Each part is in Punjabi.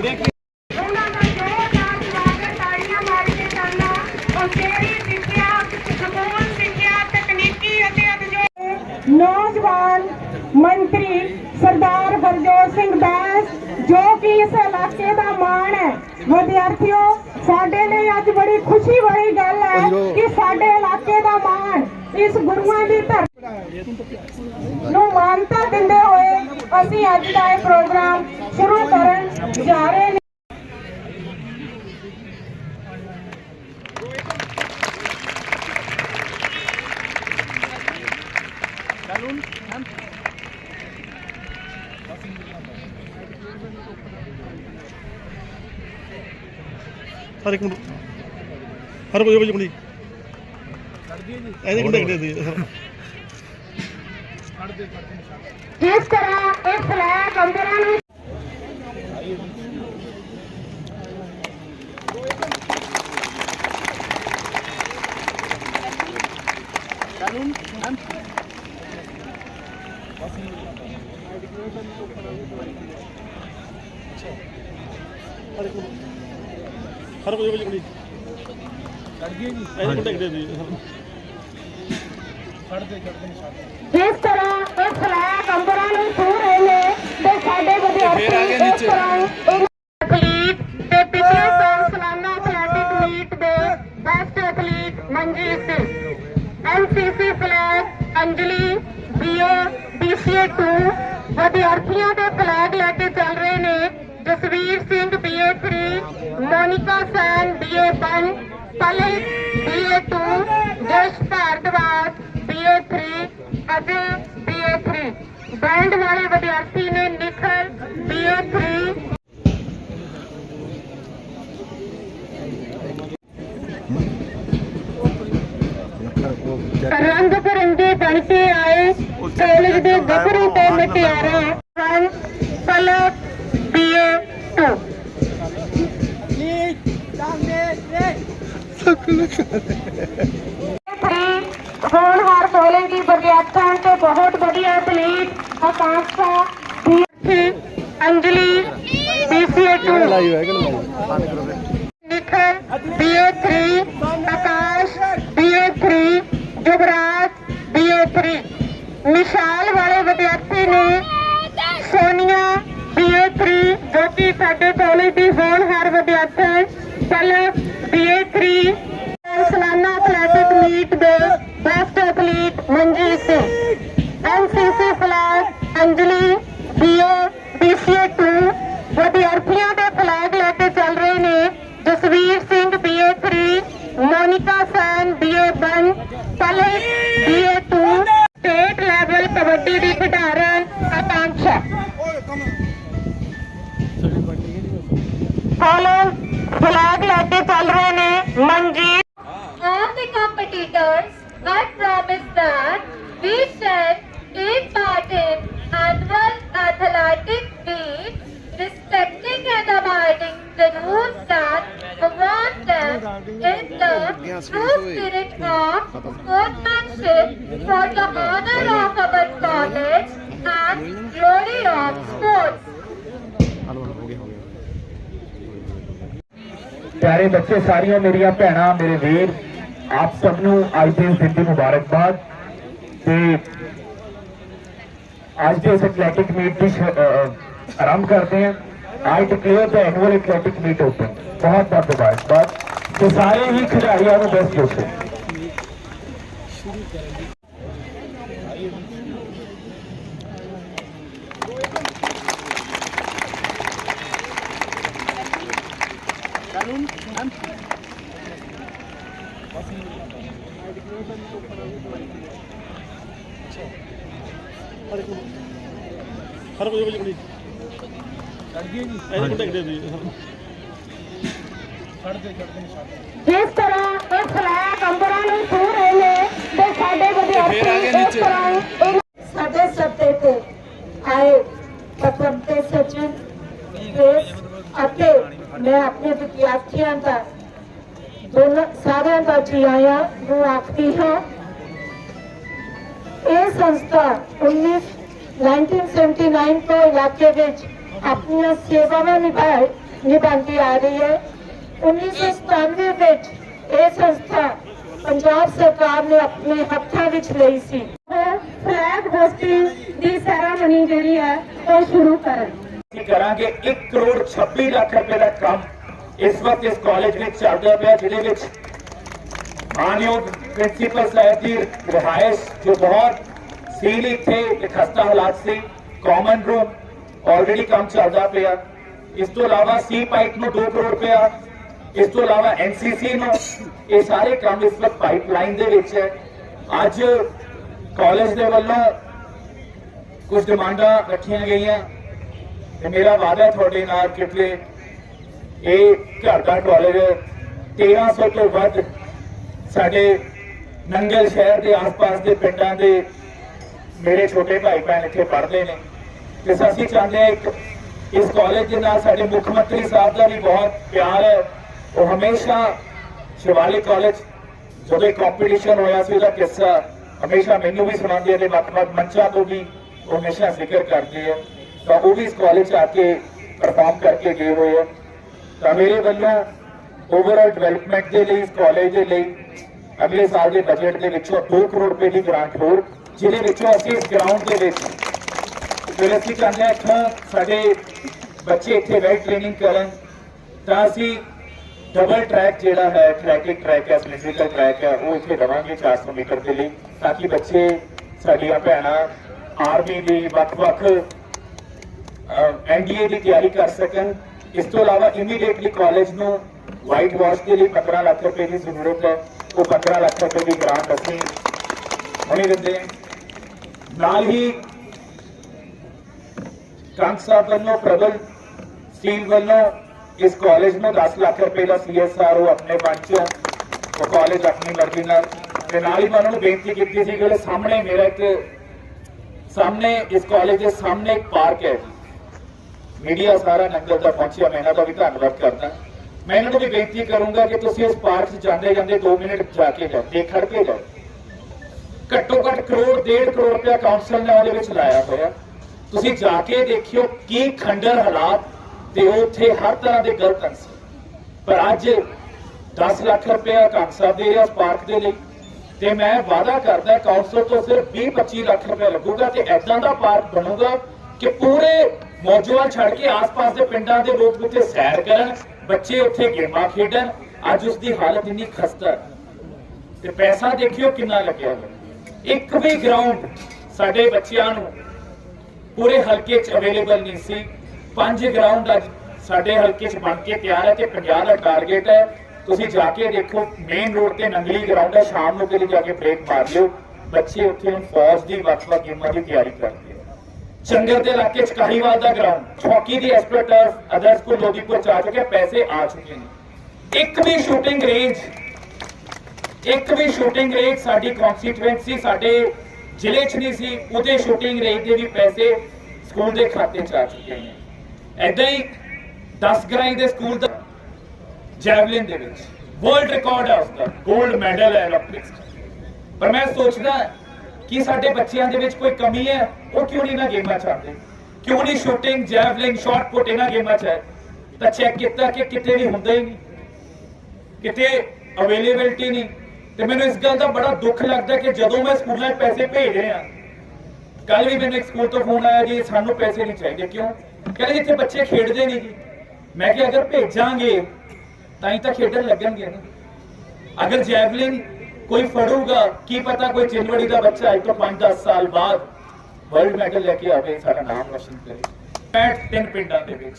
ਉਹਨਾਂ ਦਾ ਜ਼ੋਰਦਾਰ ਸਵਾਗਤ ਤਾੜੀਆਂ ਮਾਰ ਕੇ ਕਰਨਾ ਉਚੇਰੀ ਸਿੱਖਿਆ ਸਕੂਲ ਸਿੱਖਿਆ ਤਕਨੀਕੀ ਅਤੇ ਉਦਯੋਗ ਨੌਜਵਾਨ ਮੰਤਰੀ ਸਰਦਾਰ ਬਲਜੋਤ ਸਿੰਘ ਬੈਂਸ ਜੋ ਕਿ ਇਸ ਇਲਾਕੇ ਦਾ ਮਾਣ ਹੈ। ਵਿਦਿਆਰਥੀਓ ਸਾਡੇ ਲਈ ਅੱਜ ਬੜੀ ਖੁਸ਼ੀ ਵਾਲੀ ਗੱਲ ਹੈ ਕਿ ਸਾਡੇ ਇਲਾਕੇ ਦਾ ਮਾਣ ਇਸ ਗੁਰੂਆਂ ਦੀ ਧਰਤੀ ਨੂੰ ਮਾਨਤਾ ਦਿੰਦੇ ਹੋਏ ਅਸੀਂ ਅੱਜ ਦਾ ਇਹ ਪ੍ਰੋਗਰਾਮ ਸ਼ੁਰੂ ਕਰਨ ਜਾ ਰਹੇ ਨੇ ਹਰ ਇੱਕ ਨੂੰ ਹਰ ਕੋਈ ਵਜੇ ਬਣੀ ਇਹਦੇ ਕਿੰਨੇ ਕਿੰਨੇ ਦੀ ਜਿਸ ਤਰ੍ਹਾਂ ਇਹ ਫਲੈਗ ਅੰਦਰਾਂ ਨੂੰ ਹਰ ਕੋਈ ਦੀ ਜਿਸ ਤਰ੍ਹਾਂ ਇਹ ਫਲੈਗ ਅੰਬਰਾਂ ਨੂੰ ਛੂ ਰਹੇ ਨੇ ਤੇ ਸਾਡੇ ਵਿਦਿਆਰਥੀ ਇਸ ਤਰ੍ਹਾਂ ਬੀਸੀਏ 2 ਵਿਦਿਆਰਥੀਆਂ ਦੇ ਫਲੈਗ ਲੈ ਕੇ ਚੱਲ ਰਹੇ ਨੇ। Jasvir Singh BA 3 Monika Sain BA 1 Palak BA 2 Jash Bhardwaj BA 3 Ajay BA 3 band ਵਾਲੇ ਵਿਦਿਆਰਥੀ ਨੇ ਨਿਖਲ ਬੀਏ 3 ਰੰਗ ਬਰੰਗੇ ਬਣ ਕੇ ਆਏ। ਕਾਲਜ ਦੇ ਗੱਭਰੂ ਤੇ ਮਟਿਆਰਾਂ ਹਨ ਪਲਕ ਬੀਏ 2 ਹੋਣਹਾਰ ਬੋਲੇਗੀ ਵਿਦਿਆਰਥੀਆਂ ਤੇ ਬਹੁਤ ਵਧੀਆ athlete Akanksha BA Anjali BCA 2 Nikhil BA 3 Akash BA 3 Jugraj BA 3 ਮਿਸਾਲ ਵਾਲੇ ਵਿਦਿਆਰਥੀ ਨੇ ਸੋਨੀਆ BA3 ਜੋ ਕਿ ਸਾਡੇ ਕਾਲਜ ਦੀ ਹੋਣਹਾਰ ਵਿਦਿਆਰਥਣ ਚਲ BA3 is that we shall be parting annual athletic meets, respecting and abiding the rules that govern them in the true spirit of sportsmanship for the honor of our college and glory of sports. प्यारे बच्चे सारिया मेरिया भैन मेरे वीर ਆਪ ਸਭ ਨੂੰ ਅੱਜ ਦੇ ਦਿਨ ਦੀ ਮੁਬਾਰਕਬਾਦ ਤੇ ਅੱਜ ਦੇ ਇਸ ਐਥਲੈਟਿਕ ਮੀਟ ਦੀ ਆਰੰਭ ਕਰਦੇ ਹਾਂ। I declare the annual athletic meet open ਬਹੁਤ ਬਹੁਤ ਮੁਬਾਰਕਬਾਦ। ਤੇ ਸਾਰੇ ਹੀ ਖਿਡਾਰੀਆਂ ਨੂੰ ਬੈਸਟ ਵਿਸ਼ੇ ਹਰ ਕੋਈ ਵਜੇ ਬਣੀ ਇਹਦੇ ਕਿੰਨੇ ਕਿੰਨੇ ਦੀ ਜਿਸ ਤਰ੍ਹਾਂ ਇਹ ਫਲੈਗ ਅੰਬਰਾਂ ਨੂੰ ਛੂ ਰਹੇ ਨੇ ਤੇ ਸਾਡੇ ਵਿਦਿਆਰਥੀ ਇਸ ਤਰ੍ਹਾਂ ਸਾਡੇ ਸੱਤੇ ਤੇ ਆਏ। ਪਤਮ ਤੇ ਸਚਨ ਇਸ ਅਤੇ ਮੈਂ ਆਪਣੇ ਵਿਦਿਆਰਥੀਆਂ ਦਾ ਦੋਨਾਂ ਸਾਰਿਆਂ ਦਾ ਜੀ ਆਇਆਂ ਨੂੰ ਆਖਦੀ ਹਾਂ। ਇਹ ਸੰਸਥਾ 19 1979 ਤੋਂ ਇਲਾਕੇ ਵਿੱਚ ਆਪਣੀਆਂ ਸੇਵਾਵਾਂ ਨਿਭਾਏ ਨਿਭਾਉਂਦੀ ਆ ਰਹੀ ਹੈ। 1997 ਵਿੱਚ ਇਹ ਸੰਸਥਾ ਪੰਜਾਬ ਸਰਕਾਰ ਨੇ ਆਪਣੇ ਹੱਥਾਂ ਵਿੱਚ ਲਈ ਸੀ। ਫਲੈਗ ਹੋਸਟਿੰਗ ਦੀ ਸੈਰਾਮਨੀ ਜਿਹੜੀ ਹੈ ਉਹ ਸ਼ੁਰੂ ਕਰਨ। ਅਸੀਂ ਕਰਾਂਗੇ 1 ਕਰੋੜ 26 ਲੱਖ ਰੁਪਏ ਦਾ ਕੰਮ। ਇਸ ਵਕਤ ਇਸ ਕਾਲਜ ਵਿੱਚ ਚੱਲਦਾ ਪਿਆ ਜਿਹਦੇ ਵਿੱਚ ਮਾਨਯੋਗ ਪ੍ਰਿੰਸੀਪਲ ਸਾਹਿਬ ਦੀ ਰਿਹਾਇਸ਼ ਜੋ ਬਹੁਤ ਸੀਲ ਇੱਥੇ ਤੇ ਖਸਤਾ ਹਾਲਾਤ ਸੀ ਕਾਮਨ ਰੂਮ ਆਲਰੇਡੀ ਕੰਮ ਚੱਲਦਾ ਪਿਆ। ਇਸ ਤੋਂ ਇਲਾਵਾ ਸੀ ਪਾਈਪ ਨੂੰ 2 ਕਰੋੜ ਰੁਪਇਆ ਇਸ ਤੋਂ ਇਲਾਵਾ ਐਨਸੀਸੀ ਨੂੰ ਇਹ ਸਾਰੇ ਕੰਮ ਇਸ ਵਕਤ ਪਾਈਪਲਾਈਨ ਦੇ ਵਿੱਚ ਹੈ। ਅੱਜ ਕਾਲਜ ਦੇ ਵੱਲੋਂ ਕੁਝ ਡਿਮਾਂਡਾਂ ਰੱਖੀਆਂ ਗਈਆਂ ਤੇ ਮੇਰਾ ਵਾਅਦਾ ਹੈ ਤੁਹਾਡੇ ਨਾਲ ਕਿ ਇਹ ਘਰ ਦਾ ਕਾਲਜ 1300 ਤੋਂ ਵੱਧ ਸਾਡੇ ਨੰਗਲ ਸ਼ਹਿਰ ਦੇ ਆਸ-ਪਾਸ ਦੇ ਪਿੰਡਾਂ ਦੇ ਮੇਰੇ ਛੋਟੇ ਭਾਈ ਭੈਣ ਇੱਥੇ ਪੜ੍ਹਦੇ ਨੇ। ਤੇ ਅਸੀਂ ਚਾਹੁੰਦੇ ਹਾਂ ਇੱਕ ਇਸ ਕਾਲਜ ਦੇ ਨਾਲ ਸਾਡੇ ਮੁੱਖ ਮੰਤਰੀ ਸਾਹਿਬ ਦਾ ਵੀ ਬਹੁਤ ਪਿਆਰ ਹੈ। ਉਹ ਹਮੇਸ਼ਾ ਸ਼ਿਵਾਲਿਕ ਕਾਲਜ ਜਦੋਂ ਕੰਪੀਟੀਸ਼ਨ ਹੋਇਆ ਸੀ, ਉਹਦਾ ਕਿੱਸਾ ਹਮੇਸ਼ਾ ਮੈਨੂੰ ਵੀ ਸੁਣਾਉਂਦੇ ਨੇ ਵੱਖ-ਵੱਖ ਮੰਚਾਂ ਤੋਂ ਵੀ ਉਹ ਹਮੇਸ਼ਾ ਜ਼ਿਕਰ ਕਰਦੇ ਆ। ਤਾਂ ਉਹ ਵੀ ਇਸ ਕਾਲਜ 'ਚ ਆ ਕੇ ਪਰਫਾਰਮ ਕਰਕੇ ਗਏ ਹੋਏ ਆ। ਤਾਂ ਮੇਰੇ ਵੱਲੋਂ ਓਵਰਆਲ ਡਿਵੈਲਪਮੈਂਟ ਦੇ ਲਈ, ਇਸ ਕਾਲਜ ਦੇ ਲਈ ਅਗਲੇ ਸਾਲ ਦੇ ਬਜਟ ਦੇ ਵਿੱਚੋਂ 2 ਕਰੋੜ ਰੁਪਏ ਦੀ ਗ੍ਰਾਂਟ ਹੋਰ, ਜਿਹਦੇ ਵਿੱਚੋਂ ਅਸੀਂ ਇਸ ਗਰਾਊਂਡ ਦੇ ਵਿੱਚ ਫਿਰ ਅਸੀਂ ਚਾਹੁੰਦੇ ਹਾਂ ਇੱਥੋਂ ਸਾਡੇ ਬੱਚੇ ਇੱਥੇ ਵੈਲ ਟ੍ਰੇਨਿੰਗ ਕਰਨ, ਤਾਂ ਅਸੀਂ ਡਬਲ ਟਰੈਕ ਜਿਹੜਾ ਹੈ ਐਥਲੈਟਿਕ ਟਰੈਕ ਹੈ ਸਿਲੈਂਡਰੀਕਲ ਟਰੈਕ ਹੈ, ਉਹ ਇੱਥੇ ਦਵਾਂਗੇ 400 ਮੀਟਰ ਦੇ ਲਈ, ਤਾਂ ਕਿ ਬੱਚੇ, ਸਾਡੀਆਂ ਭੈਣਾਂ, ਆਰਮੀ ਦੀ ਵੱਖ-ਵੱਖ ਐਨਡੀਏ ਦੀ ਤਿਆਰੀ ਕਰ ਸਕਣ। ਇਸ ਤੋਂ ਇਲਾਵਾ ਇਮੀਡੀਏਟਲੀ ਕਾਲਜ ਨੂੰ ਵਾਈਟ ਵਾਸ਼ ਦੇ ਲਈ 15 ਲੱਖ ਰੁਪਏ ਦੀ ਜ਼ਰੂਰਤ ਹੈ। ਉਹ 15 ਲੱਖ ਰੁਪਏ ਦੀ ਗ੍ਰਾਂਟ ਅਸੀਂ ਹੁਣੇ ਦਿੰਦੇ ਹਾਂ। ਨਾਲ ਹੀ ਕੰਗ ਸਾਹਿਬ ਵੱਲੋਂ ਪ੍ਰਬਲ ਸਟੀਲ ਵੱਲੋਂ ਇਸ ਕਾਲਜ ਨੂੰ 10 ਲੱਖ ਰੁਪਏ ਦਾ ਸੀਐਸਆਰ ਉਹ ਆਪਣੇ ਪੰਚੋਂ ਉਹ ਕਾਲਜ ਆਪਣੀ ਮਰਜ਼ੀ ਨਾਲ। ਤੇ ਨਾਲ ਹੀ ਮੈਂ ਉਹਨਾਂ ਨੂੰ ਬੇਨਤੀ ਕੀਤੀ ਸੀ ਕਿ ਉਹਦੇ ਸਾਹਮਣੇ ਮੇਰਾ ਇੱਕ, ਸਾਹਮਣੇ ਇਸ ਕਾਲਜ ਦੇ ਸਾਹਮਣੇ ਇੱਕ ਪਾਰਕ ਹੈ। ਮੀਡੀਆ ਸਾਰਾ ਨੰਗਲ ਦਾ ਪਹੁੰਚਿਆ, ਮੈਂ ਇਹਨਾਂ ਦਾ ਵੀ ਧੰਨਵਾਦ ਕਰਦਾ। ਮੈਂ ਇਹਨਾਂ ਨੂੰ ਵੀ ਬੇਨਤੀ ਕਰੂੰਗਾ ਕਿ ਤੁਸੀਂ ਇਸ ਪਾਰਕ 'ਚ ਜਾਂਦੇ ਜਾਂਦੇ 2 ਮਿੰਟ ਜਾ ਕੇ ਜਾਓ, ਤੇ ਖੜ ਕੇ ਜਾਓ। ਘੱਟੋ ਘੱਟ ਕਰੋੜ, ਡੇਢ ਕਰੋੜ ਰੁਪਇਆ ਕਾਉਂਸਲ ਨੇ ਉਹਦੇ ਵਿੱਚ ਲਾਇਆ ਹੋਇਆ। ਤੁਸੀਂ ਜਾ ਕੇ ਦੇਖਿਓ ਕੀ ਖੰਡਰ ਹਾਲਾਤ ਤੇ ਉੱਥੇ ਹਰ ਤਰ੍ਹਾਂ ਦੇ ਗਲਤ ਹਨ ਪਰ ਅੱਜ 10 ਲੱਖ ਰੁਪਇਆ ਕੰਗ ਸਾਹਿਬ ਦੇ ਰਿਹਾ ਪਾਰਕ ਦੇ ਲਈ। ਤੇ ਮੈਂ ਵਾਅਦਾ ਕਰਦਾ ਕਾਉਂਸਲ ਤੋਂ ਸਿਰਫ 20-25 ਲੱਖ ਰੁਪਇਆ ਲੱਗੂਗਾ ਤੇ ਐਦਾਂ ਦਾ ਪਾਰਕ ਬਣੂਗਾ ਕਿ ਪੂਰੇ ਮੌਜੂਦ ਛੱਡ ਕੇ ਆਸ-ਪਾਸ ਦੇ ਪਿੰਡਾਂ ਦੇ ਲੋਕ ਉੱਥੇ ਸੈਰ ਕਰਨ, ਬੱਚੇ ਉੱਥੇ ਗੇਮਾਂ ਖੇਡਣ। ਅੱਜ ਉਸ ਦੀ ਹਾਲਤ ਇੰਨੀ ਖਸਤਾ। ਹੈ ਤੇ ਪੈਸਾ ਦੇਖਿਓ ਕਿੰਨਾ ਲੱਗਿਆ ਇੱਕ ਵੀ ਗਰਾਊਂਡ ਸਾਡੇ ਬੱਚਿਆਂ ਨੂੰ ਪੂਰੇ ਹਲਕੇ 'ਚ ਅਵੇਲੇਬਲ ਨਹੀਂ ਸੀ। ਪੰਜ ਗਰਾਊਂਡ ਅੱਜ ਸਾਡੇ ਹਲਕੇ 'ਚ ਬਣ ਕੇ ਤਿਆਰ ਹੈ ਤੇ 50 ਦਾ ਟਾਰਗੇਟ ਹੈ। ਤੁਸੀਂ ਜਾ ਕੇ ਦੇਖੋ ਮੇਨ ਰੋਡ ਤੇ ਨੰਗਲੀ ਗਰਾਊਂਡ ਹੈ। ਸ਼ਾਮ ਨੂੰ ਕਿਤੇ ਜਾ ਕੇ ਬ੍ਰੇਕ ਮਾਰ ਲਿਓ। ਬੱਚੇ ਉੱਥੇ ਹੁਣ ਫੌਜ ਦੀ ਵੱਖ-ਵੱਖ ਗੇਮਾਂ ਦੀ ਤਿਆਰੀ ਕਰਦੇ ਆ। ਚੰਗਰ ਦੇ ਇਲਾਕੇ 'ਚ ਕਾਹੀਵਾਲ ਦਾ ਗਰਾਊਂਡ ਚੌਕੀ ਦੀ ਐਸਪਰਟਸ ਅਦਰਸ ਕੋ ਲੋਦੀਪੁਰ ਚ ਆ ਚੁੱਕੇ ਪੈਸੇ ਆ ਚੁੱਕੇ ਨੇ। ਇੱਕ ਵੀ ਸ਼ੂਟਿੰਗ ਰੇਂਜ ਇੱਕ ਵੀ ਸ਼ੂਟਿੰਗ ਰੇਂਜ ਸਾਡੀ ਕਨਸਟੀਟੂਐਂਸੀ ਸਾਡੇ ਜ਼ਿਲ੍ਹੇ 'ਚ ਨਹੀਂ ਸੀ, ਉਹਦੇ ਸ਼ੂਟਿੰਗ ਰੇਂਜ ਦੇ ਵੀ ਪੈਸੇ ਸਕੂਲ ਦੇ ਖਾਤੇ 'ਚ ਆ ਚੁੱਕੇ ਨੇ। ਐਦਾਂ ਹੀ 10 ਗ੍ਰਾਈ ਦੇ ਸਕੂਲ ਦਾ ਜੈਵਲਿਨ ਦੇ ਵਿੱਚ ਵਰਲਡ ਰਿਕਾਰਡ ਹੈ ਉਸਦਾ 골ਡ ਮੈਡਲ ਹੈ 올림픽ਸ ਪਰ ਮੈਂ ਸੋਚਦਾ ਕਿ ਸਾਡੇ ਬੱਚਿਆਂ ਦੇ ਵਿੱਚ ਕੋਈ ਕਮੀ ਹੈ, ਉਹ ਕਿਉਂ ਨਹੀਂ ਨਾ ਗੇਮਾਂ ਛੱਡਦੇ? ਕਿਉਂ ਨਹੀਂ ਸ਼ੂਟਿੰਗ ਜੈਵਲਿਨ ਸ਼ਾਟ ਪੁੱਟ ਇਹਨਾਂ ਗੇਮਾਂ 'ਚ ਹੈ? ਤਾਂ ਚੈੱਕ ਕੀਤਾ ਕਿ ਕਿਤੇ ਵੀ ਹੁੰਦਾ ਹੀ ਨਹੀਂ। ਕਿਤੇ ਅਵੇਲੇਬਿਲਟੀ ਨਹੀਂ। ਤੇ ਮੈਨੂੰ ਇਸ ਗੱਲ ਦਾ ਬੜਾ ਦੁੱਖ ਲੱਗਦਾ ਕਿ ਜਦੋਂ ਮੈਂ ਸਕੂਲਾਂ 'ਚ ਪੈਸੇ ਭੇਜ ਰਿਹਾ ਕੱਲ ਵੀ ਮੈਨੂੰ ਇੱਕ ਸਕੂਲ ਤੋਂ ਫੋਨ ਆਇਆ ਜੀ ਸਾਨੂੰ ਪੈਸੇ ਨਹੀਂ ਚਾਹੀਦੇ। ਕਿਉਂ? ਕਹਿੰਦੇ ਜਿੱਥੇ ਬੱਚੇ ਖੇਡਦੇ ਨਹੀਂ ਜੀ ਮੈਂ ਕਿਹਾ, ਅਗਰ ਭੇਜਾਂਗੇ, ਤਾਂ ਹੀ ਤਾਂ ਖੇਡਣ ਲੱਗਣਗੇ ਨਾ। ਅਗਰ ਜੈਵਲਿਨ ਕੋਈ ਫੜੂਗਾ, ਕੀ ਪਤਾ ਕੋਈ ਚਿੰਨਵੜੀ ਦਾ ਬੱਚਾ ਅੱਜ ਤੋਂ 5-10 ਸਾਲ ਬਾਅਦ ਵਰਲਡ ਮੈਡਲ ਲੈ ਕੇ ਆਵੇ, ਸਾਡਾ ਨਾਮ ਰੋਸ਼ਨ ਕਰੇ। ਮੈਚ ਤਿੰਨ ਪਿੰਡਾਂ ਦੇ ਵਿੱਚ,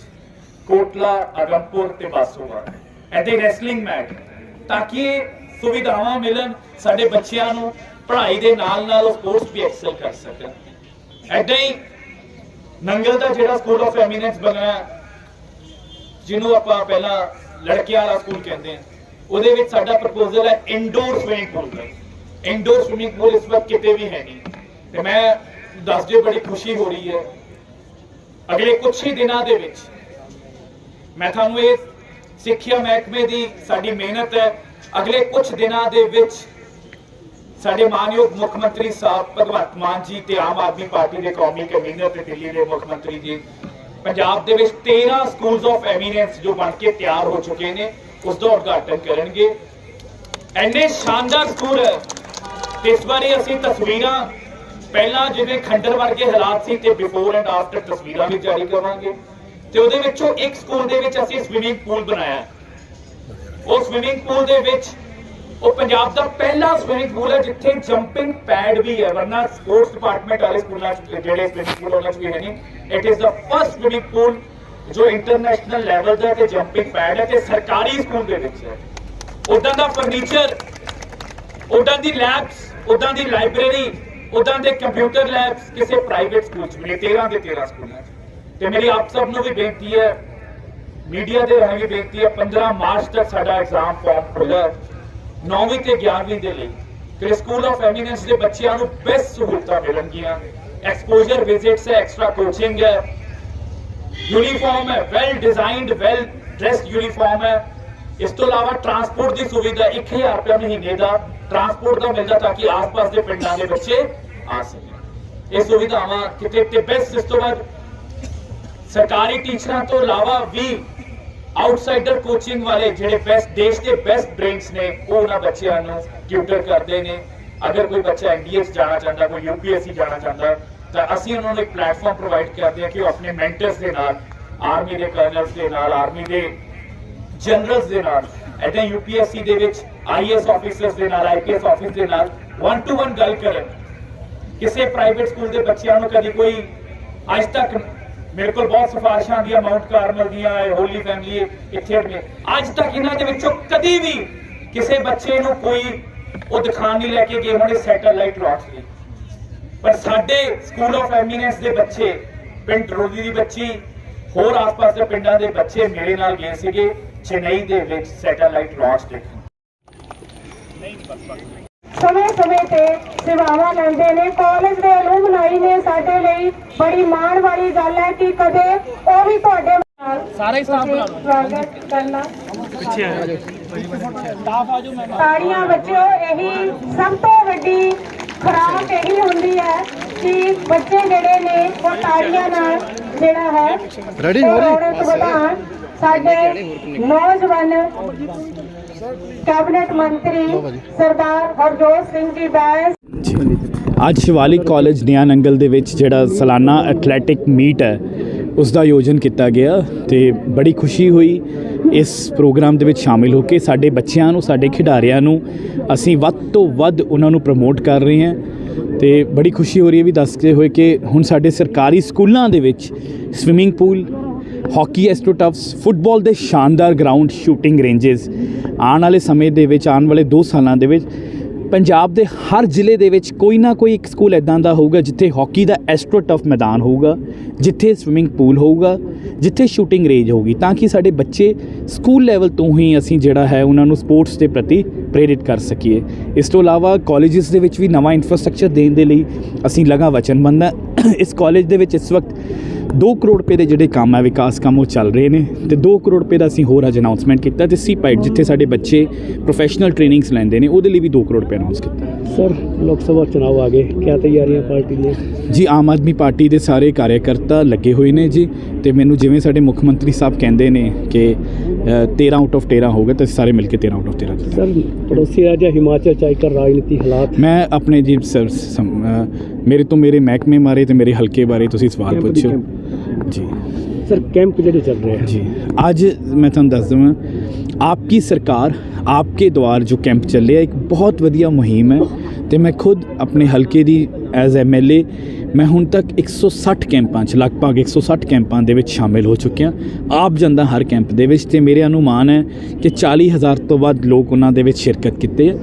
ਕੋਟਲਾ, ਅਗਮਪੁਰ ਤੇ ਬਾਸੋਵਾ। ਐਦੇ ਰੈਸਲਿੰਗ ਮੈਚ ਤਾਂ ਕਿ ਸੁਵਿਧਾਵਾਂ ਮਿਲਣ, ਸਾਡੇ ਬੱਚਿਆਂ ਨੂੰ ਪੜ੍ਹਾਈ ਦੇ ਨਾਲ ਨਾਲ ਉਹ ਕੋਰਸ ਵੀ ਐਕਸਲ ਕਰ ਸਕਣ। ਐਦਾਂ ਹੀ ਨੰਗਲ ਦਾ ਜਿਹੜਾ ਸਕੂਲ ਆਫ ਐਮੀਨੈਂਸ ਬਣਿਆ ਜਿਹਨੂੰ ਆਪਾਂ ਪਹਿਲਾਂ ਲੜਕਿਆਂ ਵਾਲਾ ਸਕੂਲ ਕਹਿੰਦੇ ਆ ਉਹਦੇ ਵਿੱਚ ਸਾਡਾ ਪ੍ਰਪੋਜ਼ਲ ਹੈ ਇਨਡੋਰ ਸਵਿਮਿੰਗ ਪੂਲ ਦਾ। ਇਨਡੋਰ ਸਵਿਮਿੰਗ ਪੂਲ ਇਸ ਵਕਤ ਕਿਤੇ ਵੀ ਹੈ ਨਹੀਂ। ਤੇ ਮੈਂ ਦੱਸ ਦਿਓ, ਬੜੀ ਖੁਸ਼ੀ ਹੋ ਰਹੀ ਹੈ। ਅਗਲੇ ਕੁਝ ਹੀ ਦਿਨਾਂ ਦੇ ਵਿੱਚ ਮੈਂ ਤੁਹਾਨੂੰ ਇਹ ਸਿੱਖਿਆ ਮਹਿਕਮੇ ਦੀ ਸਾਡੀ ਮਿਹਨਤ ਹੈ। ਅਗਲੇ ਕੁਝ ਦਿਨਾਂ ਦੇ ਵਿੱਚ ਸਾਡੇ ਮਾਨਯੋਗ ਮੁੱਖ ਮੰਤਰੀ ਸਾਹਿਬ ਭਗਵੰਤ ਮਾਨ ਜੀ ਤੇ ਆਮ ਆਦਮੀ ਪਾਰਟੀ ਦੇ ਕੌਮੀ ਕਨਵੀਨਰ ਤੇ ਦਿੱਲੀ ਦੇ ਮੁੱਖ ਮੰਤਰੀ ਜੀ, ਪੰਜਾਬ ਦੇ ਵਿੱਚ 13 ਸਕੂਲਸ ਆਫ ਐਮੀਨੈਂਸ ਜੋ ਬਣ ਕੇ ਤਿਆਰ ਹੋ ਚੁੱਕੇ ਨੇ, ਉਸ ਦਾ ਉਦਘਾਟਨ ਕਰਨਗੇ। ਐਨੇ ਸ਼ਾਨਦਾਰ ਸਕੂਲ ਇਸ ਬਾਰੇ ਅਸੀਂ ਤਸਵੀਰਾਂ, ਪਹਿਲਾਂ ਜਿਵੇਂ ਖੰਡਰ ਵਰਗੇ ਹਾਲਾਤ ਸੀ ਤੇ ਬਿਫੋਰ ਐਂਡ ਆਫਟਰ ਤਸਵੀਰਾਂ ਵੀ ਜਾਰੀ ਕਰਾਂਗੇ। ਤੇ ਉਹਦੇ ਵਿੱਚੋਂ ਇੱਕ ਸਕੂਲ ਦੇ ਵਿੱਚ ਅਸੀਂ ਸਵਿਮਿੰਗ ਪੂਲ ਬਣਾਇਆ। ਉਹ ਸਵਿਮਿੰਗ ਪੂਲ ਦੇ ਵਿੱਚ ਉਹ ਪੰਜਾਬ ਦਾ ਪਹਿਲਾ ਸਵਿਮਿੰਗ ਪੂਲ ਹੈ, ਜਿੱਥੇ ਜੰਪਿੰਗ ਪੈਡ ਵੀ ਹੈ, ਵਰਨਾ ਸਪੋਰਟਸ ਡਿਪਾਰਟਮੈਂਟ ਵਾਲੇ ਸਕੂਲਾਂ ਜਿਹੜੇ ਸਵਿਮਿੰਗ ਪੂਲ ਉਹਨਾਂ ਵੀ ਹੈ ਨਹੀਂ it is the first swimming pool ਜੋ ਇੰਟਰਨੈਸ਼ਨਲ ਲੈਵਲ ਦਾ ਤੇ ਜੰਪਿੰਗ ਪੈਡ ਹੈ ਤੇ ਸਰਕਾਰੀ ਸਕੂਲ ਦੇ ਵਿੱਚ ਹੈ। ਉਦਾਂ ਦਾ ਫਰਨੀਚਰ ਉਦਾਂ ਦੀ ਲੈਬਸ ਉਦਾਂ ਦੀ ਲਾਇਬ੍ਰੇਰੀ ਉਦਾਂ ਦੇ ਕੰਪਿਊਟਰ ਲੈਬਸ ਕਿਸੇ ਪ੍ਰਾਈਵੇਟ ਸਕੂਲ 'ਚ ਵੀ 13 ਦੇ 13 ਸਕੂਲਾਂ 'ਚ। ਤੇ ਮੇਰੀ ਆਪ ਸਭ ਨੂੰ ਵੀ ਬੇਨਤੀ ਹੈ ਮੀਡੀਆ ਦੇ ਰਾਹੀਂ ਵੀ ਬੇਨਤੀ ਹੈ 15 ਮਾਰਚ ਤੱਕ ਸਾਡਾ ਐਗਜ਼ਾਮ ਫਾਰਮ ਖੁੱਲ੍ਹਾ ਹੈ। 9ਵੀਂ ਤੇ 11ਵੀਂ ਦੇ ਲਈ ਕਿ ਸਕੂਲ ਆਫ ਐਮੀਨੈਂਸ ਦੇ ਬੱਚਿਆਂ ਨੂੰ ਬੈਸਟ ਸਹੂਲਤਾਂ ਮਿਲਣਗੀਆਂ। ਐਕਸਪੋਜ਼ਰ ਵਿਜ਼ਿਟਸ ਹੈ ਐਕਸਟਰਾ ਕੋਚਿੰਗ ਹੈ। ਯੂਨੀਫਾਰਮ ਹੈ well designed well dressed uniform ਹੈ। ਇਸ ਤੋਂ ਇਲਾਵਾ ਟਰਾਂਸਪੋਰਟ ਦੀ ਸੁਵਿਧਾ 1000 ਰੁਪਏ ਮਹੀਨੇ ਦਾ ਟਰਾਂਸਪੋਰਟ ਦਾ ਮਿਲਦਾ ਤਾਂ ਕਿ ਆਸ-ਪਾਸ ਦੇ ਪਿੰਡਾਂ ਦੇ ਬੱਚੇ ਆ ਸਕਣ। ਇਹ ਸੁਵਿਧਾਵਾਂ ਕਿਤੇ ਤੇ ਬੈਸਟ ਇਸ ਤੋਂ ਬਾਅਦ ਸਰਕਾਰੀ ਟੀਚਰਾਂ ਤੋਂ ਇਲਾਵਾ ਵੀ ਆਊਟਸਾਈਡਰ ਕੋਚਿੰਗ ਵਾਲੇ ਜਿਹੜੇ ਬੈਸਟ ਦੇਸ਼ ਦੇ ਬੈਸਟ ਬ੍ਰੇਨਸ ਨੇ, ਉਹ ਉਹਨਾਂ ਬੱਚਿਆਂ ਨੂੰ ਟਿਊਟਰ ਕਰਦੇ ਨੇ। ਅਗਰ ਕੋਈ ਬੱਚਾ ਐਨਡੀਏ ਜਾਣਾ ਚਾਹੁੰਦਾ, ਕੋਈ ਯੂਪੀਐਸਸੀ ਜਾਣਾ ਚਾਹੁੰਦਾ, ਤਾਂ ਅਸੀਂ ਉਹਨਾਂ ਨੂੰ ਇੱਕ ਪਲੇਟਫਾਰਮ ਪ੍ਰੋਵਾਈਡ ਕਰਦੇ ਹਾਂ ਕਿ ਉਹ ਆਪਣੇ ਮੈਂਟਰਸ ਦੇ ਨਾਲ ਆਰਮੀ ਦੇ ਕਰਨਲਸ ਦੇ ਨਾਲ ਆਰਮੀ ਦੇ ਜਨਰਲਸ ਦੇ ਨਾਲ ਐਦਾਂ ਯੂਪੀਐਸਸੀ ਦੇ ਵਿੱਚ ਆਈਐਸ ਆਫੀਸਰਸ ਦੇ ਨਾਲ ਆਈਪੀਐਸ ਆਫਿਸ ਦੇ ਨਾਲ 1 ਟੂ 1 ਗੱਲ ਕਰਨ। ਕਿਸੇ ਪ੍ਰਾਈਵੇਟ ਸਕੂਲ ਦੇ ਬੱਚਿਆਂ ਨੂੰ ਕਦੀ ਕੋਈ ਅੱਜ ਤੱਕ ਮੇਰੇ ਕੋਲ ਬਹੁਤ ਸਿਫਾਰਿਸ਼ਾਂ ਆਉਂਦੀਆਂ ਮਾਊਂਟ ਕਾਰਮਲ ਦੀਆਂ ਹੋਲੀ ਫੈਮਿਲੀ ਇੱਥੇ ਅੱਜ ਤੱਕ ਇਹਨਾਂ ਦੇ ਵਿੱਚੋਂ ਕਦੀ ਵੀ ਕਿਸੇ ਬੱਚੇ ਨੂੰ ਕੋਈ ਉਹ ਦਿਖਾਣ ਨਹੀਂ ਲੈ ਕੇ ਗਏ ਹੋਣੇ ਸੈਟੇਲਾਈਟ ਰੌਕਸ ਲਈ। ਪਰ ਸਾਡੇ ਸਕੂਲ ਆਫ ਐਮੀਨੈਂਸ ਦੇ ਬੱਚੇ, ਪਿੰਡ ਰੋਲੀ ਦੀ ਬੱਚੀ, ਹੋਰ ਆਸ-ਪਾਸ ਦੇ ਪਿੰਡਾਂ ਦੇ ਬੱਚੇ ਮੇਰੇ ਨਾਲ ਗਏ ਸੀਗੇ, ਚੇਨਈ ਦੇ ਵਿੱਚ ਸੈਟੇਲਾਈਟ ਰੌਕਸ ਦੇਖਣ। ਸਮੇਂ-ਸਮੇਂ ਤੇ ਸੇਵਾਵਾਂ ਲੈਂਦੇ ਨੇ। ਕਾਲਜ ਦੇ ਅਲੂਮਨਾਈ ਨੇ ਸਾਡੇ ਲਈ ਬੜੀ ਮਾਣ ਵਾਲੀ ਗੱਲ ਹੈ ਕਿ ਕਦੇ ਉਹ ਵੀ ਤੁਹਾਡੇ ਨਾਲ ਸਾਰਾ ਹੀ ਸਟਾਫ ਬਣਾ ਲਓ ਸਵਾਗਤ ਕਰਨਾ। ਪਿੱਛੇ ਆ ਜਾਓ। ਸਟਾਫ ਆ ਜਾਓ ਮੈਂ ਤਾੜੀਆਂ ਬੱਚਿਓ ਇਹੀ ਸਭ ਤੋਂ ਵੱਡੀ ਖੁਰਾਕ ਇਹੀ ਹੁੰਦੀ ਹੈ ਕਿ ਬੱਚੇ ਜਿਹੜੇ ਨੇ ਉਹ ਤਾੜੀਆਂ ਨਾਲ ਜਿਹੜਾ ਹੈ ready? ਰੌਣਕ ਵਧਾਉਣ। ਸਾਡੇ ਨੌਜਵਾਨ ਕੈਬਨਿਟ ਮੰਤਰੀ ਸਰਦਾਰ ਹਰਜੋਤ ਸਿੰਘ ਜੀ ਬੈਂਸ। ਅੱਜ ਸ਼ਿਵਾਲਿਕ ਕਾਲਜ ਨਿਆਨ ਅੰਗਲ ਦੇ ਵਿੱਚ ਜਿਹੜਾ ਸਾਲਾਨਾ ਐਥਲੈਟਿਕ ਮੀਟ ਹੈ, ਉਸ ਦਾ ਆਯੋਜਨ ਕੀਤਾ ਗਿਆ ਤੇ ਬੜੀ ਖੁਸ਼ੀ ਹੋਈ। ਇਸ ਪ੍ਰੋਗਰਾਮ ਦੇ ਵਿੱਚ ਸ਼ਾਮਿਲ ਹੋ ਕੇ ਸਾਡੇ ਬੱਚਿਆਂ ਨੂੰ, ਸਾਡੇ ਖਿਡਾਰੀਆਂ ਨੂੰ ਅਸੀਂ ਵੱਧ ਤੋਂ ਵੱਧ ਉਹਨਾਂ ਨੂੰ ਪ੍ਰਮੋਟ ਕਰ ਰਹੇ ਹਾਂ ਤੇ ਬੜੀ ਖੁਸ਼ੀ ਹੋ ਰਹੀ ਹੈ ਵੀ ਦੱਸਦੇ ਹੋਏ ਕਿ ਹੁਣ ਸਾਡੇ ਸਰਕਾਰੀ ਸਕੂਲਾਂ ਦੇ ਵਿੱਚ swimming pool hockey astroturfs football ਦੇ ਸ਼ਾਨਦਾਰ ਗਰਾਊਂਡ ਸ਼ੂਟਿੰਗ ਰੇਂਜਸ ਆਉਣ ਵਾਲੇ ਸਮੇਂ ਦੇ ਵਿੱਚ, ਆਉਣ ਵਾਲੇ 2 ਸਾਲਾਂ ਦੇ ਵਿੱਚ, ਪੰਜਾਬ ਦੇ ਹਰ ਜ਼ਿਲ੍ਹੇ ਦੇ ਵਿੱਚ ਕੋਈ ਨਾ ਕੋਈ ਇੱਕ ਸਕੂਲ ਐਦਾਂ ਦਾ ਹੋਊਗਾ ਜਿੱਥੇ ਹਾਕੀ ਦਾ ਐਸਟ੍ਰੋਟਫ ਮੈਦਾਨ ਹੋਊਗਾ, ਜਿੱਥੇ ਸਵਿਮਿੰਗ ਪੂਲ ਹੋਊਗਾ, ਜਿੱਥੇ ਸ਼ੂਟਿੰਗ ਰੇਂਜ ਹੋਊਗੀ। ਤਾਂ ਕਿ ਸਾਡੇ ਬੱਚੇ ਸਕੂਲ ਲੈਵਲ ਤੋਂ ਹੀ ਅਸੀਂ ਜਿਹੜਾ ਹੈ ਉਹਨਾਂ ਨੂੰ ਸਪੋਰਟਸ ਦੇ ਪ੍ਰਤੀ ਪ੍ਰੇਰਿਤ ਕਰ ਸਕੀਏ। ਇਸ ਤੋਂ ਇਲਾਵਾ ਕਾਲਜਸ ਦੇ ਵਿੱਚ ਵੀ ਨਵਾਂ ਇਨਫਰਾਸਟ੍ਰਕਚਰ ਦੇਣ ਦੇ ਲਈ ਅਸੀਂ ਲਗਾ ਵਚਨਬੰਦ ਹਾਂ। ਇਸ ਕਾਲਜ ਦੇ ਵਿੱਚ ਇਸ ਵਕਤ 2 ਕਰੋੜ ਰੁਪਏ ਦੇ ਜਿਹੜੇ ਕੰਮ ਹੈ ਵਿਕਾਸ ਕੰਮ ਉਹ ਚੱਲ ਰਹੇ ਨੇ ਤੇ 2 ਕਰੋੜ ਰੁਪਏ ਦਾ ਅਸੀਂ ਹੋਰ ਅੱਜ ਅਨਾਉਂਸਮੈਂਟ ਕੀਤਾ ਤੇ ਸੀ ਪਾਈਟ ਜਿੱਥੇ ਸਾਡੇ ਬੱਚੇ ਪ੍ਰੋਫੈਸ਼ਨਲ ਟ੍ਰੇਨਿੰਗਸ ਲੈਂਦੇ ਨੇ ਉਹਦੇ ਲਈ ਵੀ 2 ਕਰੋੜ ਰੁਪਏ ਅਨਾਉਂਸ ਕੀਤਾ। ਸਰ ਲੋਕ ਸਭਾ ਚੁਣਾਵ ਆ ਗਏ ਕੀ ਤਿਆਰੀਆਂ ਪਾਰਟੀ ਦੀਆਂ? ਜੀ ਆਮ ਆਦਮੀ ਪਾਰਟੀ ਦੇ ਸਾਰੇ ਕਾਰਜਕਰਤਾ ਲੱਗੇ ਹੋਏ ਨੇ ਜੀ ਤੇ ਮੈਨੂੰ ਜਿਵੇਂ ਸਾਡੇ ਮੁੱਖ ਮੰਤਰੀ ਸਾਹਿਬ ਕਹਿੰਦੇ ਨੇ ਕਿ 13 ਆਊਟ ਆਫ 13 ਹੋਗਾ ਤਾਂ ਅਸੀਂ ਸਾਰੇ ਮਿਲ ਕੇ 13 ਆਊਟ ਆਫ 13 ਜਿੱਤਾਂਗੇ। ਸਰ ਪੜੋਸੀ ਰਾਜ ਹਿਮਾਚਲ ਚਾਈਕਰ ਰਾਜਨੀਤੀ ਹਾਲਾਤ ਮੈਂ ਆਪਣੇ ਜੀ ਸਰ ਸਮ- ਅ, ਮੇਰੇ ਤੋਂ ਮੇਰੇ ਮਹਿਕਮੇ ਬਾਰੇ ਤੇ ਮੇਰੇ ਹਲਕੇ ਬਾਰੇ ਤੁਸੀਂ ਸਵਾਲ ਕੈਂਪ ਦੀ ਪੁੱਛੋ। ਜੀ। ਸਰ ਕੈਂਪ ਜਿਹੜੇ ਚੱਲ ਰਹੇ ਆ। ਜੀ। ਅੱਜ ਮੈਂ ਤੁਹਾਨੂੰ ਦੱਸ ਦਵਾਂ ਆਪਕੀ ਸਰਕਾਰ ਆਪਕੇ ਦੁਆਰ ਜੋ ਕੈਂਪ ਚੱਲਿਆ ਇੱਕ ਬਹੁਤ ਵਧੀਆ ਮੁਹਿੰਮ ਹੈ। ਤੇ ਮੈਂ ਖੁਦ ਆਪਣੇ ਹਲਕੇ ਦੀ ਐਜ਼ ਐਮਐਲਏ ਮੈਂ ਹੁਣ ਤੱਕ 160 ਕੈਂਪਾਂ 'ਚ, ਲਗਭਗ 160 ਕੈਂਪਾਂ ਦੇ ਵਿੱਚ ਸ਼ਾਮਿਲ ਹੋ ਚੁੱਕਿਆ। ਆਪ ਜਾਂਦਾ ਹਰ ਕੈਂਪ ਦੇ ਵਿੱਚ ਤੇ ਮੇਰੇ ਅਨੁਮਾਨ ਹੈ ਕਿ 40000 ਤੋਂ ਵੱਧ ਲੋਕ ਉਹਨਾਂ ਦੇ ਵਿੱਚ ਸ਼ਿਰਕਤ ਕੀਤੇ ਹੈ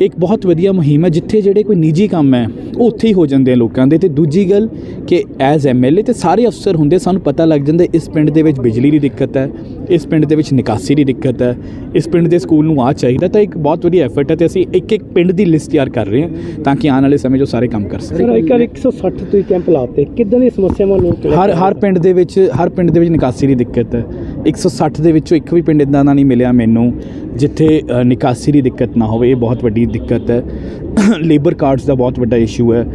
ਇੱਕ ਬਹੁਤ ਵਧੀਆ ਮੁਹਿੰਮ ਹੈ ਜਿੱਥੇ ਜਿਹੜੇ ਕੋਈ ਨਿੱਜੀ ਕੰਮ ਹੈ ਉਹ ਉੱਥੇ ਹੀ ਹੋ ਜਾਂਦੇ ਆ ਲੋਕਾਂ ਦੇ। ਤੇ ਦੂਜੀ ਗੱਲ ਕਿ ਐਜ਼ ਐਮਐਲਏ ਤੇ ਸਾਰੇ ਅਫਸਰ ਹੁੰਦੇ ਸਾਨੂੰ ਪਤਾ ਲੱਗ ਜਾਂਦਾ ਇਸ ਪਿੰਡ ਦੇ ਵਿੱਚ ਬਿਜਲੀ ਦੀ ਦਿੱਕਤ ਹੈ ਇਸ ਪਿੰਡ ਦੇ ਵਿੱਚ ਨਿਕਾਸੀ ਦੀ ਦਿੱਕਤ ਹੈ ਇਸ ਪਿੰਡ ਦੇ ਸਕੂਲ ਨੂੰ ਆ ਚਾਹੀਦਾ। ਤਾਂ ਇੱਕ ਬਹੁਤ ਵਧੀਆ ਐਫਰਟ ਹੈ ਤੇ ਅਸੀਂ ਇੱਕ ਇੱਕ ਪਿੰਡ ਦੀ ਲਿਸਟ ਤਿਆਰ ਕਰ ਰਹੇ ਹਾਂ ਤਾਂ ਕਿ ਆਉਣ ਵਾਲੇ ਸਮੇਂ 'ਚ ਸਾਰੇ ਕੰਮ ਕਰ ਸਕਣ। ਸਰ ਇੱਕ ਵਾਰ 160 ਤੁਸੀਂ ਕੈਂਪ ਲਾਤੇ ਕਿੱਦਾਂ ਦੀਆਂ ਸਮੱਸਿਆਵਾਂ ਲੋਕ ਹਰ ਹਰ ਪਿੰਡ ਦੇ ਵਿੱਚ ਹਰ ਪਿੰਡ ਦੇ ਵਿੱਚ ਨਿਕਾਸੀ ਦੀ ਦਿੱਕਤ ਹੈ। 160 ਦੇ ਵਿੱਚੋਂ ਇੱਕ ਵੀ ਪਿੰਡ ਇਦਾਂ ਦਾ ਨਹੀਂ ਮਿਲਿਆ ਮੈਨੂੰ ਜਿੱਥੇ ਨਿਕਾਸੀ ਦੀ ਦਿੱਕਤ ਨਾ ਹੋਵੇ। ਇਹ ਬਹੁਤ ਵੱਡੀ ਦਿੱਕਤ ਹੈ। ਲੇਬਰ ਕਾਰਡਸ ਦਾ ਬਹੁਤ ਵੱਡਾ ਇਸ਼ੂ ਹੈ।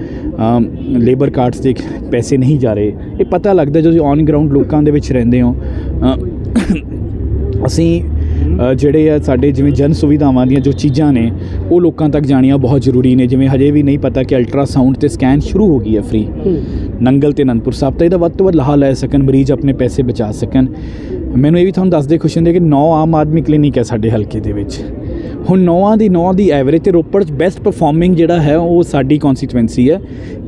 ਲੇਬਰ ਕਾਰਡਸ ਦੇ ਪੈਸੇ ਨਹੀਂ ਜਾ ਰਹੇ। ਇਹ ਪਤਾ ਲੱਗਦਾ ਜਦੋਂ ਔਨ ਗਰਾਊਂਡ ਲੋਕਾਂ ਦੇ ਵਿੱਚ ਰਹਿੰਦੇ ਹੋ। ਅਸੀਂ ਜਿਹੜੇ ਆ ਸਾਡੇ ਜਿਵੇਂ ਜਨ ਸੁਵਿਧਾਵਾਂ ਦੀਆਂ ਜੋ ਚੀਜ਼ਾਂ ਨੇ ਉਹ ਲੋਕਾਂ ਤੱਕ ਜਾਣੀਆਂ ਬਹੁਤ ਜ਼ਰੂਰੀ ਨੇ। ਜਿਵੇਂ ਹਜੇ ਵੀ ਨਹੀਂ ਪਤਾ ਕਿ ਅਲਟਰਾਸਾਊਂਡ ਤੇ ਸਕੈਨ ਸ਼ੁਰੂ ਹੋ ਗਈ ਹੈ ਫ੍ਰੀ ਨੰਗਲ ਤੇ ਅਨੰਦਪੁਰ ਸਾਹਿਬ ਤਾਂ ਇਹਦਾ ਵੱਧ ਤੋਂ ਵੱਧ ਲਾਹਾ ਲੈ ਸਕਣ ਮਰੀਜ਼ ਆਪਣੇ ਪੈਸੇ ਬਚਾ ਸਕਣ। ਮੈਨੂੰ ਇਹ ਵੀ ਤੁਹਾਨੂੰ ਦੱਸਦੇ ਖੁਸ਼ੀ ਹੁੰਦੀ ਹੈ ਕਿ 9 ਆਮ ਆਦਮੀ ਕਲੀਨਿਕ ਹੈ ਸਾਡੇ ਹਲਕੇ ਦੇ ਵਿੱਚ। ਹੁਣ ਨੌਵਾਂ ਦੀ 9 ਦੀ ਐਵਰੇਜ ਤੇ ਰੋਪੜ ਚ ਬੈਸਟ ਪਰਫਾਰਮਿੰਗ ਜਿਹੜਾ ਹੈ ਉਹ ਸਾਡੀ ਕਨਸਟੀਟੂਐਂਸੀ ਹੈ।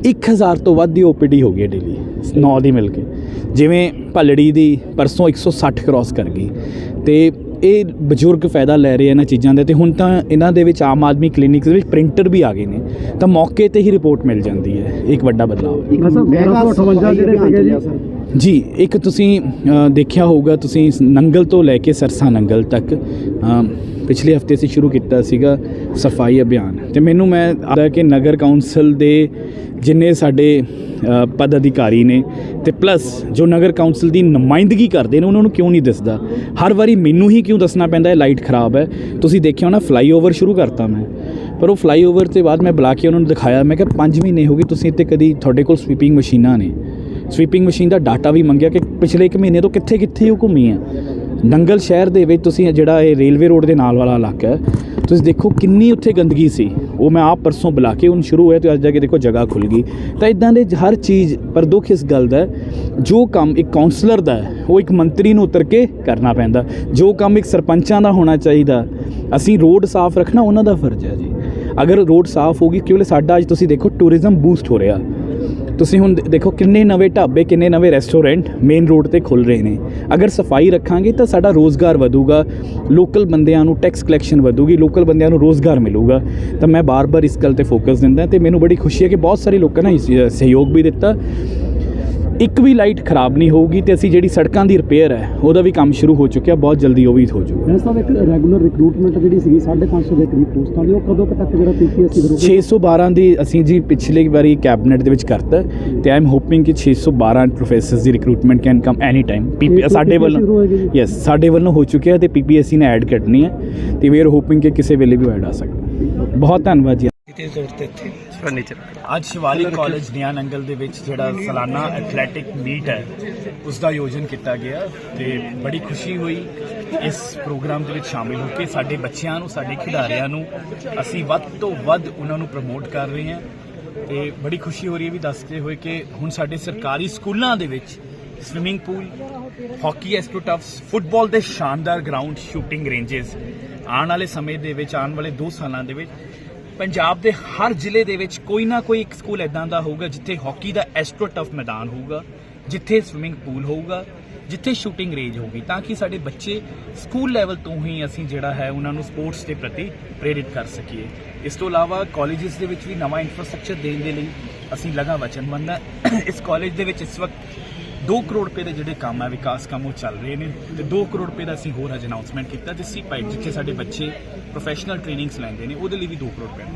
1000 ਤੋਂ ਵੱਧ ਦੀ ਓਪੀਡੀ ਹੋ ਗਈ ਹੈ ਡੇਲੀ 9 ਦੀ ਮਿਲ ਕੇ। ਜਿਵੇਂ ਭੱਲੜੀ ਦੀ ਪਰਸੋਂ 160 ਕ੍ਰਾਸ ਕਰ ਗਈ। ਤੇ ਇਹ ਬਜ਼ੁਰਗ ਫਾਇਦਾ ਲੈ ਰਹੇ ਆ ਇਹਨਾਂ ਚੀਜ਼ਾਂ ਦੇ ਤੇ ਹੁਣ ਤਾਂ ਇਹਨਾਂ ਦੇ ਵਿੱਚ ਆਮ ਆਦਮੀ ਕਲੀਨਿਕਸ ਦੇ ਵਿੱਚ ਪ੍ਰਿੰਟਰ ਵੀ ਆ ਗਏ ਨੇ ਤਾਂ ਮੌਕੇ ਤੇ ਹੀ ਰਿਪੋਰਟ ਮਿਲ ਜਾਂਦੀ ਹੈ ਇੱਕ ਵੱਡਾ ਬਦਲਾਅ। ਹੈ ਸਰ 1158 ਜਿਹੜੇ ਸੀਗੇ ਜੀ। ਇੱਕ ਤੁਸੀਂ ਦੇਖਿਆ ਹੋਊਗਾ ਤੁਸੀਂ ਨੰਗਲ ਤੋਂ ਲੈ ਕੇ ਸਰਸਾ ਨੰਗਲ ਤੱਕ ਪਿਛਲੇ ਹਫ਼ਤੇ ਅਸੀਂ ਸ਼ੁਰੂ ਕੀਤਾ ਸੀਗਾ ਸਫ਼ਾਈ ਅਭਿਆਨ ਤੇ ਮੈਨੂੰ ਮੈਂ ਆਦਾ ਕਿ ਨਗਰ ਕੌਂਸਲ ਦੇ ਜਿੰਨੇ ਸਾਡੇ ਪਦ ਅਧਿਕਾਰੀ ਨੇ ਤੇ ਪਲੱਸ ਜੋ ਨਗਰ ਕੌਂਸਲ ਦੀ ਨੁਮਾਇੰਦਗੀ ਕਰਦੇ ਨੇ, ਉਹਨਾਂ ਨੂੰ ਕਿਉਂ ਨਹੀਂ ਦਿਸਦਾ? ਹਰ ਵਾਰੀ ਮੈਨੂੰ ਹੀ ਕਿਉਂ ਦੱਸਣਾ ਪੈਂਦਾ ਹੈ ਲਾਈਟ ਖਰਾਬ ਹੈ। ਤੁਸੀਂ ਦੇਖਿਆ ਹੋਣਾ ਫਲਾਈਓਵਰ ਸ਼ੁਰੂ ਕਰਤਾ ਮੈਂ। ਪਰ ਉਹ ਫਲਾਈਓਵਰ ਤੇ ਬਾਅਦ ਮੈਂ ਬੁਲਾ ਕੇ ਉਹਨਾਂ ਨੂੰ ਦਿਖਾਇਆ। ਮੈਂ ਕਿਹਾ 5 ਮਹੀਨੇ ਹੋ ਗਏ ਤੁਸੀਂ ਇੱਥੇ ਕਦੀ ਤੁਹਾਡੇ ਕੋਲ ਸਵੀਪਿੰਗ ਮਸ਼ੀਨਾਂ ਨੇ। ਸਵੀਪਿੰਗ ਮਸ਼ੀਨ ਦਾ ਡਾਟਾ ਵੀ ਮੰਗਿਆ ਕਿ ਪਿਛਲੇ 1 ਮਹੀਨੇ ਤੋਂ ਕਿੱਥੇ ਕਿੱਥੇ ਉਹ ਘੁੰਮੀ ਹੈ। ਨੰਗਲ ਸ਼ਹਿਰ ਦੇ ਵਿੱਚ ਤੁਸੀਂ ਜਿਹੜਾ ਇਹ ਰੇਲਵੇ ਰੋਡ ਦੇ ਨਾਲ ਵਾਲਾ ਇਲਾਕਾ ਹੈ, ਤੁਸੀਂ ਦੇਖੋ ਕਿੰਨੀ ਉੱਥੇ ਗੰਦਗੀ ਸੀ। ਉਹ ਮੈਂ ਆਪ ਪਰਸੋਂ ਬੁਲਾ ਕੇ ਹੁਣ ਸ਼ੁਰੂ ਹੋਇਆ ਤੇ ਅੱਜ ਜਾ ਕੇ ਦੇਖੋ ਜਗ੍ਹਾ ਖੁੱਲ ਗਈ। ਤਾਂ ਇਦਾਂ ਦੇ ਹਰ ਚੀਜ਼ ਪਰ ਦੁੱਖ ਇਸ ਗੱਲ ਦਾ ਜੋ ਕੰਮ ਇੱਕ ਕਾਉਂਸਲਰ ਦਾ ਉਹ ਇੱਕ ਮੰਤਰੀ ਨੂੰ ਉਤਰ ਕੇ ਕਰਨਾ ਪੈਂਦਾ। ਜੋ ਕੰਮ ਇੱਕ ਸਰਪੰਚਾਂ ਦਾ ਹੋਣਾ ਚਾਹੀਦਾ, ਅਸੀਂ ਰੋਡ ਸਾਫ਼ ਰੱਖਣਾ ਉਹਨਾਂ ਦਾ ਫਰਜ਼ ਹੈ ਜੀ। ਅਗਰ ਰੋਡ ਸਾਫ਼ ਹੋਗੀ ਕਿਉਂਕਿ ਸਾਡਾ ਅੱਜ ਤੁਸੀਂ ਦੇਖੋ ਟੂਰਿਜ਼ਮ ਬੂਸਟ ਹੋ ਰਿਹਾ। ਤੁਸੀਂ ਹੁਣ ਦੇਖੋ ਕਿੰਨੇ ਨਵੇਂ ਢਾਬੇ, ਕਿੰਨੇ ਨਵੇਂ ਰੈਸਟੋਰੈਂਟ ਮੇਨ ਰੋਡ ਤੇ ਖੁੱਲ ਰਹੇ ਨੇ। ਅਗਰ ਸਫ਼ਾਈ ਰੱਖਾਂਗੇ ਤਾਂ ਸਾਡਾ ਰੋਜ਼ਗਾਰ ਵਧੂਗਾ ਲੋਕਲ ਬੰਦਿਆਂ ਨੂੰ ਟੈਕਸ ਕਲੈਕਸ਼ਨ ਵਧੂਗੀ ਲੋਕਲ ਬੰਦਿਆਂ ਨੂੰ ਰੋਜ਼ਗਾਰ ਮਿਲੂਗਾ। ਤਾਂ ਮੈਂ ਬਾਰ-ਬਾਰ ਇਸ ਗੱਲ ਤੇ ਫੋਕਸ ਦਿੰਦਾ ਤੇ ਮੈਨੂੰ ਬੜੀ ਖੁਸ਼ੀ ਹੈ ਕਿ ਬਹੁਤ ਸਾਰੇ ਲੋਕਾਂ ਨੇ ਸਹਿਯੋਗ ਵੀ ਦਿੱਤਾ। ਇੱਕ ਵੀ ਲਾਈਟ ਖਰਾਬ ਨਹੀਂ ਹੋਊਗੀ ਤੇ ਅਸੀਂ ਜਿਹੜੀ ਸੜਕਾਂ ਦੀ ਰਿਪੇਅਰ ਹੈ ਉਹਦਾ ਵੀ ਕੰਮ ਸ਼ੁਰੂ ਹੋ ਚੁੱਕਿਆ ਬਹੁਤ ਜਲਦੀ ਉਹ ਵੀ ਹੋ ਜਾਊਗਾ। ਇਸ ਸਾਹਿਬ ਇੱਕ ਰੈਗੂਲਰ ਰਿਕਰੂਟਮੈਂਟ ਜਿਹੜੀ ਸੀਗੀ 550 ਦੇ ਕਰੀਬ ਪੋਸਟਾਂ ਦੀ ਉਹ ਕਦੋਂ ਤੱਕ ਜਿਹੜਾ ਪੀਪੀਐਸਸੀ ਰੂਪ 612 ਦੀ ਅਸੀਂ ਜੀ ਪਿਛਲੇ ਵਾਰੀ ਕੈਬਨਿਟ ਦੇ ਵਿੱਚ ਕਰਤਾ ਤੇ ਆਈ ਐਮ ਹੋਪਿੰਗ ਕਿ 612 professors the recruitment can come any time ਸਾਡੇ ਵੱਲੋਂ? ਯੈਸ ਸਾਡੇ ਵੱਲੋਂ ਹੋ ਚੁੱਕਿਆ ਤੇ ਪੀਪੀਐਸਸੀ ਨੇ ਐਡ ਕਰਨੀ ਹੈ ਤੇ ਵੀ ਆਰ ਹੋਪਿੰਗ ਕਿ ਕਿਸੇ ਵੇਲੇ ਵੀ ਉਹ ਐਡ ਆ ਸਕਦਾ। ਬਹੁਤ ਧੰਨਵਾਦ ਜੀ। ਅੱਜ ਸ਼ਿਵਾਲਿਕ ਕਾਲਜ ਨਿਆ ਨੰਗਲ ਦੇ ਵਿੱਚ ਜਿਹੜਾ ਸਾਲਾਨਾ ਐਥਲੈਟਿਕ ਮੀਟ ਹੈ ਉਸ ਦਾ ਆਯੋਜਨ ਕੀਤਾ ਗਿਆ ਤੇ ਬੜੀ ਖੁਸ਼ੀ ਹੋਈ। ਇਸ ਪ੍ਰੋਗਰਾਮ ਦੇ ਵਿੱਚ ਸ਼ਾਮਿਲ ਹੋ ਕੇ ਸਾਡੇ ਬੱਚਿਆਂ ਨੂੰ ਸਾਡੇ ਖਿਡਾਰੀਆਂ ਨੂੰ ਅਸੀਂ ਵੱਧ ਤੋਂ ਵੱਧ ਉਹਨਾਂ ਨੂੰ ਪ੍ਰਮੋਟ ਕਰ ਰਹੇ ਹਾਂ ਤੇ ਬੜੀ ਖੁਸ਼ੀ ਹੋ ਰਹੀ ਹੈ ਵੀ ਦੱਸਦੇ ਹੋਏ ਕਿ ਹੁਣ ਸਾਡੇ ਸਰਕਾਰੀ ਸਕੂਲਾਂ ਦੇ ਵਿੱਚ swimming pool hockey astroturfs football ਦੇ ਸ਼ਾਨਦਾਰ ਗਰਾਊਂਡ ਸ਼ੂਟਿੰਗ ਰੇਂਜਸ ਆਉਣ ਵਾਲੇ ਸਮੇਂ ਦੇ ਵਿੱਚ ਆਉਣ ਵਾਲੇ 2 ਸਾਲਾਂ ਦੇ ਵਿੱਚ ਪੰਜਾਬ ਦੇ ਹਰ ਜ਼ਿਲ੍ਹੇ ਦੇ ਵਿੱਚ ਕੋਈ ਨਾ ਕੋਈ ਇੱਕ ਸਕੂਲ ਇਦਾਂ ਦਾ ਹੋਊਗਾ ਜਿੱਥੇ ਹਾਕੀ ਦਾ ਐਸਟ੍ਰੋਟਫ ਮੈਦਾਨ ਹੋਊਗਾ, ਜਿੱਥੇ ਸਵਿਮਿੰਗ ਪੂਲ ਹੋਊਗਾ, ਜਿੱਥੇ ਸ਼ੂਟਿੰਗ ਰੇਂਜ ਹੋਊਗੀ, ਤਾਂ ਕਿ ਸਾਡੇ ਬੱਚੇ ਸਕੂਲ ਲੈਵਲ ਤੋਂ ਹੀ ਅਸੀਂ ਜਿਹੜਾ ਹੈ ਉਹਨਾਂ ਨੂੰ ਸਪੋਰਟਸ ਦੇ ਪ੍ਰਤੀ ਪ੍ਰੇਰਿਤ ਕਰ ਸਕੀਏ। ਇਸ ਤੋਂ ਇਲਾਵਾ ਕਾਲਜਸ ਦੇ ਵਿੱਚ ਵੀ ਨਵਾਂ ਇਨਫਰਾਸਟ੍ਰਕਚਰ ਦੇਣ ਦੇ ਲਈ ਅਸੀਂ ਲਗਾ ਵਚਨਬੰਦ ਹਾਂ। ਇਸ ਕਾਲਜ ਦੇ ਵਿੱਚ ਇਸ ਵਕਤ 2 ਕਰੋੜ ਰੁਪਏ ਦੇ ਜਿਹੜੇ ਕੰਮ ਹੈ ਵਿਕਾਸ ਕੰਮ ਉਹ ਚੱਲ ਰਹੇ ਨੇ ਤੇ 2 ਕਰੋੜ ਰੁਪਏ ਦਾ ਅਸੀਂ ਹੋਰ ਅੱਜ ਅਨਾਉਂਸਮੈਂਟ ਕੀਤਾ, ਜਿਸ ਸੀ ਪਾਈਪ ਜਿੱਥੇ ਸਾਡੇ ਬੱਚੇ ਪ੍ਰੋਫੈਸ਼ਨਲ ਟ੍ਰੇਨਿੰਗਸ ਲੈਂਦੇ ਨੇ, ਉਹਦੇ ਲਈ ਵੀ 2 ਕਰੋੜ ਰੁਪਏ ਦਾ